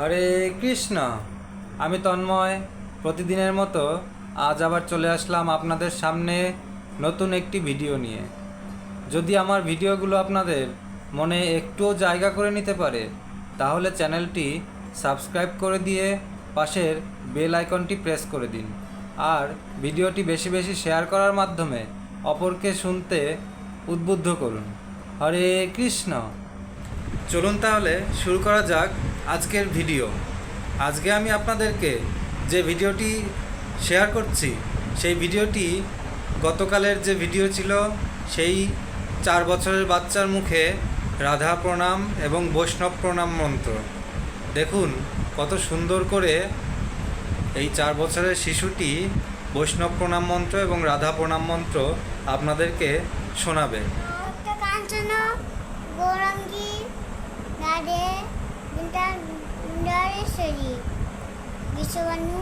হরে কৃষ্ণ। আমি তন্ময়। প্রতিদিনের মতো আজ আবার চলে আসলাম আপনাদের সামনে নতুন একটি ভিডিও নিয়ে। যদি আমার ভিডিওগুলো আপনাদের মনে একটুও জায়গা করে নিতে পারে, তাহলে চ্যানেলটি সাবস্ক্রাইব করে দিয়ে পাশের বেল আইকনটি প্রেস করে দিন। আর ভিডিওটি বেশি বেশি শেয়ার করার মাধ্যমে অপরকে শুনতে উদ্বুদ্ধ করুন। হরে কৃষ্ণ। চলুন তাহলে শুরু করা যাক আজকের ভিডিও। আজকে আমি আপনাদেরকে যে ভিডিওটি শেয়ার করছি, সেই ভিডিওটি গতকালের যে ভিডিও ছিল, সেই চার বছরের বাচ্চার মুখে রাধা প্রণাম এবং বৈষ্ণব প্রণাম মন্ত্র। দেখুন কত সুন্দর করে এই চার বছরের শিশুটি বৈষ্ণব প্রণাম মন্ত্র এবং রাধা প্রণাম মন্ত্র আপনাদেরকে শোনাবে। গৌরাঙ্গী রাধে বৃন্দারেশ্বরী বিশ্ববানু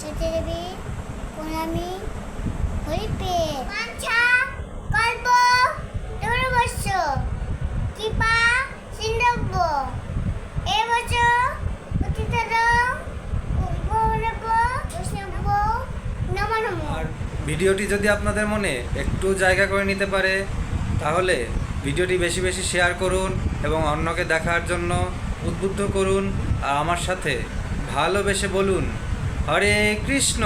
চতুর্দেবী প্রণামী হরিপে। বাঞ্ছা কল্প দুর্বর্ষ কৃপা সিন্ধব্য। অতীতর নম নম আর ভিডিওটি যদি আপনাদের মনে একটু জায়গা করে নিতে পারে তাহলে ভিডিওটি বেশি বেশি শেয়ার করুন এবং অন্যকে দেখার জন্য উদ্বুদ্ধ করুন আর আমার সাথে ভালোবেসে বলুন, হরে কৃষ্ণ।